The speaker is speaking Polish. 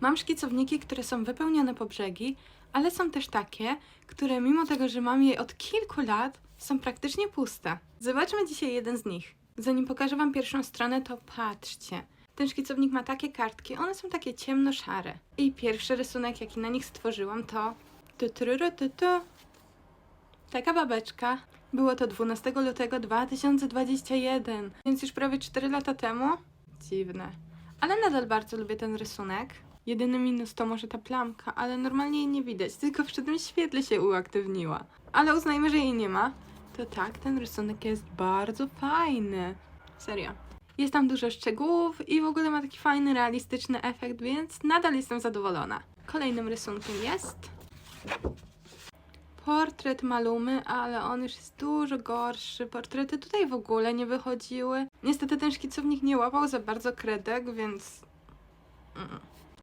Mam szkicowniki, które są wypełnione po brzegi, ale są też takie, które mimo tego, że mam je od kilku lat, są praktycznie puste. Zobaczmy dzisiaj jeden z nich. Zanim pokażę Wam pierwszą stronę, to patrzcie. Ten szkicownik ma takie kartki, one są takie ciemno-szare. I pierwszy rysunek, jaki na nich stworzyłam, to. Taka babeczka. Było to 12 lutego 2021, więc już prawie 4 lata temu. Dziwne. Ale nadal bardzo lubię ten rysunek. Jedyny minus to może ta plamka, ale normalnie jej nie widać, tylko przy tym świetle się uaktywniła. Ale uznajmy, że jej nie ma. To tak, ten rysunek jest bardzo fajny. Serio. Jest tam dużo szczegółów i w ogóle ma taki fajny, realistyczny efekt, więc nadal jestem zadowolona. Kolejnym rysunkiem jest portret Malumy, ale on już jest dużo gorszy. Portrety tutaj w ogóle nie wychodziły. Niestety ten szkicownik nie łapał za bardzo kredek, więc...